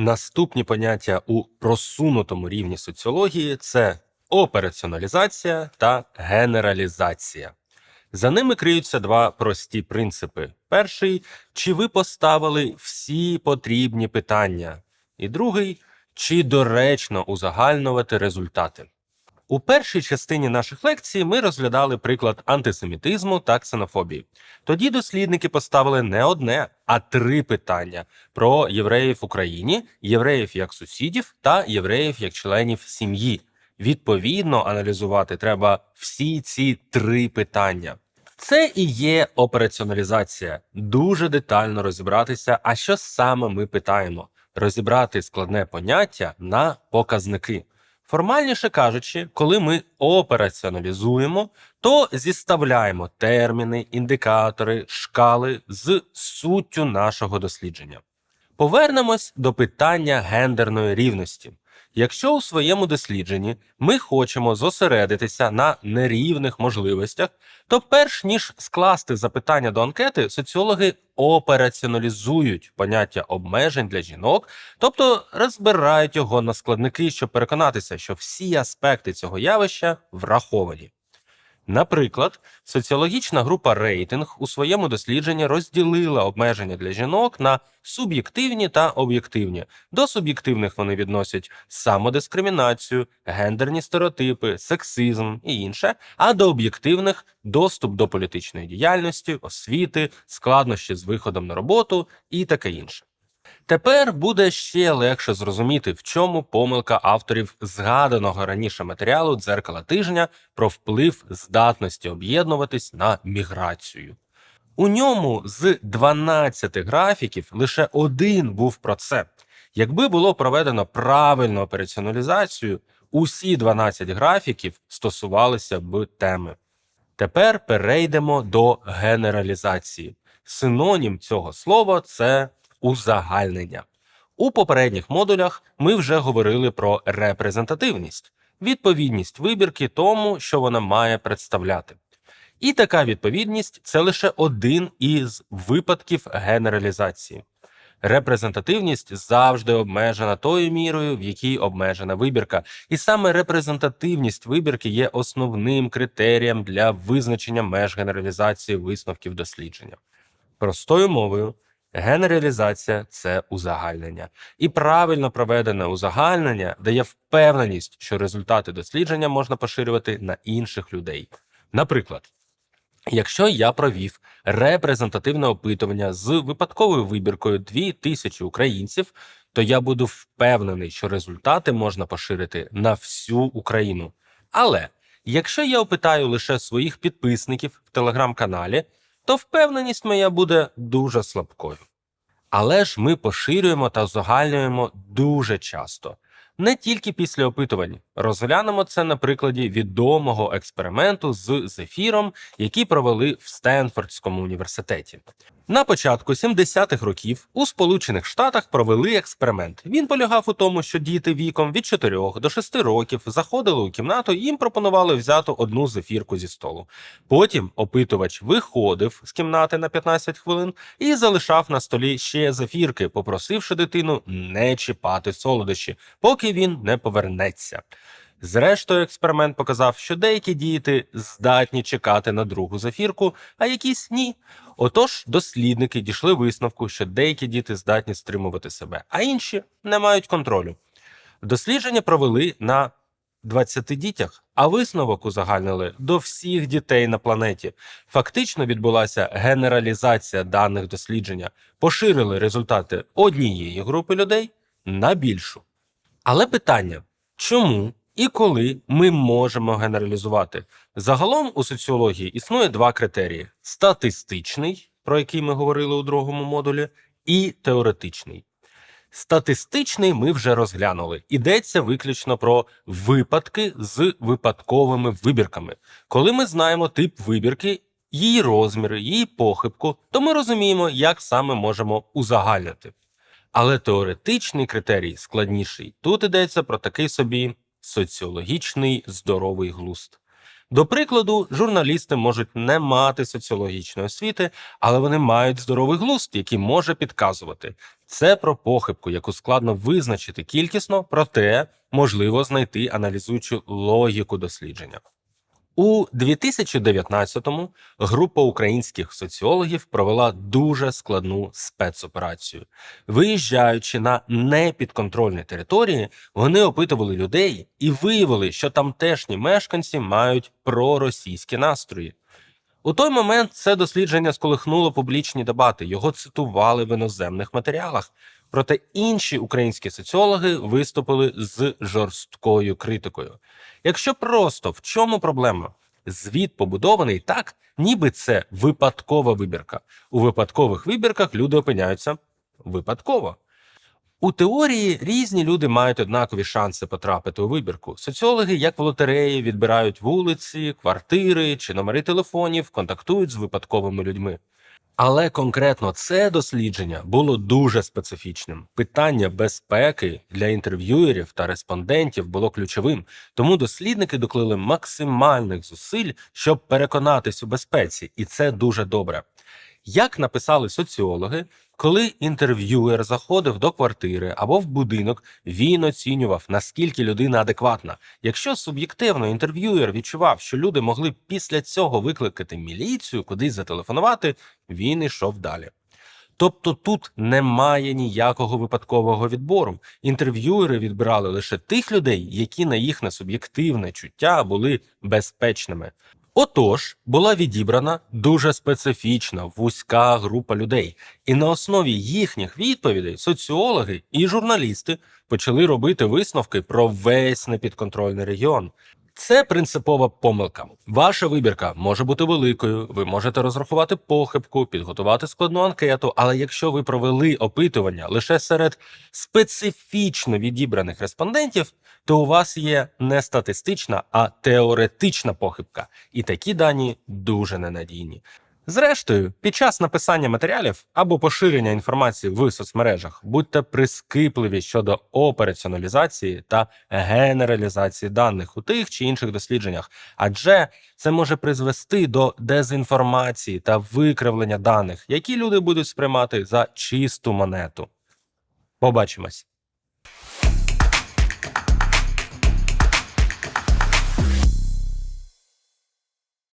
Наступні поняття у просунутому рівні соціології це операціоналізація та генералізація. За ними криються два прості принципи: перший чи ви поставили всі потрібні питання, і другий чи доречно узагальнувати результати. У першій частині наших лекцій ми розглядали приклад антисемітизму та ксенофобії. Тоді дослідники поставили не одне, а три питання про євреїв в Україні, євреїв як сусідів та євреїв як членів сім'ї. Відповідно, аналізувати треба всі ці три питання. Це і є операціоналізація. Дуже детально розібратися, а що саме ми питаємо, розібрати складне поняття на показники. Формальніше кажучи, коли ми операціоналізуємо, то зіставляємо терміни, індикатори, шкали з суттю нашого дослідження. Повернемось до питання гендерної рівності. Якщо у своєму дослідженні ми хочемо зосередитися на нерівних можливостях, то перш ніж скласти запитання до анкети, соціологи операціоналізують поняття обмежень для жінок, тобто розбирають його на складники, щоб переконатися, що всі аспекти цього явища враховані. Наприклад, соціологічна група рейтинг у своєму дослідженні розділила обмеження для жінок на суб'єктивні та об'єктивні. До суб'єктивних вони відносять самодискримінацію, гендерні стереотипи, сексизм і інше, а до об'єктивних доступ до політичної діяльності, освіти, складнощі з виходом на роботу і таке інше. Тепер буде ще легше зрозуміти, в чому помилка авторів згаданого раніше матеріалу дзеркала тижня про вплив здатності об'єднуватись на міграцію. У ньому з 12 графіків лише один був про це. Якби було проведено правильну операціоналізацію, усі 12 графіків стосувалися б теми. Тепер перейдемо до генералізації. Синонім цього слова це узагальнення. У попередніх модулях ми вже говорили про репрезентативність, відповідність вибірки тому, що вона має представляти. І така відповідність це лише один із випадків генералізації. Репрезентативність завжди обмежена тою мірою, в якій обмежена вибірка, і саме репрезентативність вибірки є основним критерієм для визначення меж генералізації висновків дослідження. Простою мовою, генералізація це узагальнення, і правильно проведене узагальнення дає впевненість, що результати дослідження можна поширювати на інших людей. Наприклад. Якщо я провів репрезентативне опитування з випадковою вибіркою 2000 українців, то я буду впевнений, що результати можна поширити на всю Україну. Але якщо я опитаю лише своїх підписників в телеграм-каналі, то впевненість моя буде дуже слабкою. Але ж ми поширюємо та узагальнюємо дуже часто. Не тільки після опитувань розглянемо це на прикладі відомого експерименту з зефіром, який провели в Стенфордському університеті. На початку 70-х років у Сполучених Штатах провели експеримент. Він полягав у тому, що діти віком від 4 до 6 років заходили у кімнату і їм пропонували взяти одну зефірку зі столу. Потім опитувач виходив з кімнати на 15 хвилин і залишав на столі ще зефірки, попросивши дитину не чіпати солодощі, поки він не повернеться. Зрештою, експеримент показав, що деякі діти здатні чекати на другу зафірку, а якісь ні. Отож, дослідники дійшли висновку, що деякі діти здатні стримувати себе, а інші не мають контролю. Дослідження провели на 20 дітях, а висновок узагальнили до всіх дітей на планеті. Фактично відбулася генералізація даних дослідження, поширили результати однієї групи людей на більшу. Але питання: чому і коли ми можемо генералізувати? Загалом у соціології існує два критерії: статистичний, про який ми говорили у другому модулі, і теоретичний. Статистичний ми вже розглянули. Йдеться виключно про випадки з випадковими вибірками. Коли ми знаємо тип вибірки, її розміри, її похибку, то ми розуміємо, як саме можемо узагальнити. Але теоретичний критерій складніший. Тут йдеться про такий собі соціологічний здоровий глузд. До прикладу, журналісти можуть не мати соціологічної освіти, але вони мають здоровий глузд, який може підказувати. Це про похибку, яку складно визначити кількісно, проте можливо знайти аналізуючи логіку дослідження. У 2019-му група українських соціологів провела дуже складну спецоперацію. Виїжджаючи на непідконтрольні території, вони опитували людей і виявили, що тамтешні мешканці мають проросійські настрої. У той момент це дослідження сколихнуло публічні дебати, його цитували в іноземних матеріалах. Проте інші українські соціологи виступили з жорсткою критикою. Якщо просто в чому проблема? Звіт побудований так, ніби це випадкова вибірка. У випадкових вибірках люди опиняються випадково. У теорії різні люди мають однакові шанси потрапити у вибірку. Соціологи, як в лотереї, відбирають вулиці, квартири чи номери телефонів, контактують з випадковими людьми. Але конкретно це дослідження було дуже специфічним. Питання безпеки для інтерв'юерів та респондентів було ключовим, тому дослідники доклили максимальних зусиль, щоб переконатись у безпеці, і це дуже добре. Як написали соціологи, коли інтерв'юер заходив до квартири або в будинок, він оцінював, наскільки людина адекватна. Якщо суб'єктивно інтерв'юер відчував, що люди могли після цього викликати міліцію, кудись зателефонувати, він йшов далі. Тобто тут немає ніякого випадкового відбору. Інтерв'юери відбирали лише тих людей, які на їхнє суб'єктивне чуття були безпечними. Отож, була відібрана дуже специфічна вузька група людей, і на основі їхніх відповідей соціологи і журналісти почали робити висновки про весь непідконтрольний регіон. Це принципова помилка. Ваша вибірка може бути великою, ви можете розрахувати похибку, підготувати складну анкету, але якщо ви провели опитування лише серед специфічно відібраних респондентів, то у вас є не статистична, а теоретична похибка, і такі дані дуже ненадійні. Зрештою, під час написання матеріалів або поширення інформації в соцмережах будьте прискіпливі щодо операціоналізації та генералізації даних у тих чи інших дослідженнях, адже це може призвести до дезінформації та викривлення даних, які люди будуть сприймати за чисту монету. Побачимось.